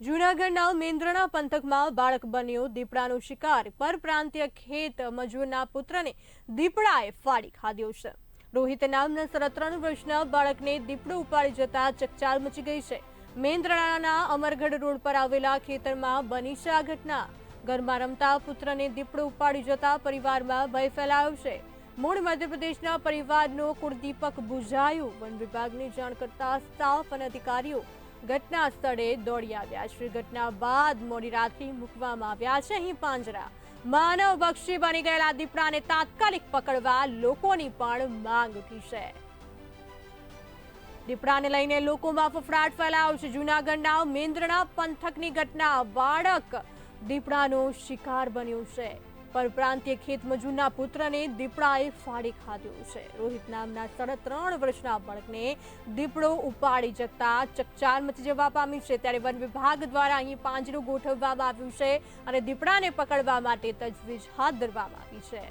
જૂનાગઢના મેંદ્રણા પંથકમાં બાળક બન્યો દીપડાનો શિકાર. પરપ્રાંતીય ખેત મજૂરના પુત્રને દીપડાએ ફાડી ખાધ્યો છે. રોહિત નામના સાડા ત્રણ વર્ષના બાળકને દીપડો ઉપાડી જતા ચકચાર મચી ગઈ છે. મેંદ્રણાના અમરગઢ રોડ પર આવેલા ખેતરમાં બની છે આ ઘટના. ઘરમાં રમતા પુત્રને દીપડો ઉપાડી જતા પરિવારમાં ભય ફેલાયો છે. મૂળ મધ્યપ્રદેશના પરિવારનો કુળદીપક બુઝાયું. વન વિભાગને જાણ કરતા સ્ટાફ અને અધિકારીઓ ઘટના સ્થળે દોડી આવ્યા. છે ઘટના બાદ મોડી રાત્રે મૂકવામાં આવ્યા છે. અહીં પાંજરા. માનવ બક્ષી બની ગયેલા દીપડાને તાત્કાલિક પકડવા લોકોની પણ માંગ ઉઠી છે. દીપડાને લઈને લોકોમાં ફફડાટ ફેલાયો છે. જૂનાગઢના મેન્દ્રના પંથકની ઘટના બાળક દીપડાનો શિકાર બન્યું છે. પરપ્રાંતીય ખેત મજૂરના પુત્રને દીપડાએ ફાડી ખાધ્યો છે. રોહિત નામના સાડા ત્રણ વર્ષના બાળકને દીપડો ઉપાડી જતા ચકચાર મચી જવા પામી છે. ત્યારે વન વિભાગ દ્વારા અહીં પાંજરું ગોઠવવામાં આવ્યું છે અને દીપડાને પકડવા માટે તજવીજ હાથ ધરવામાં આવી છે.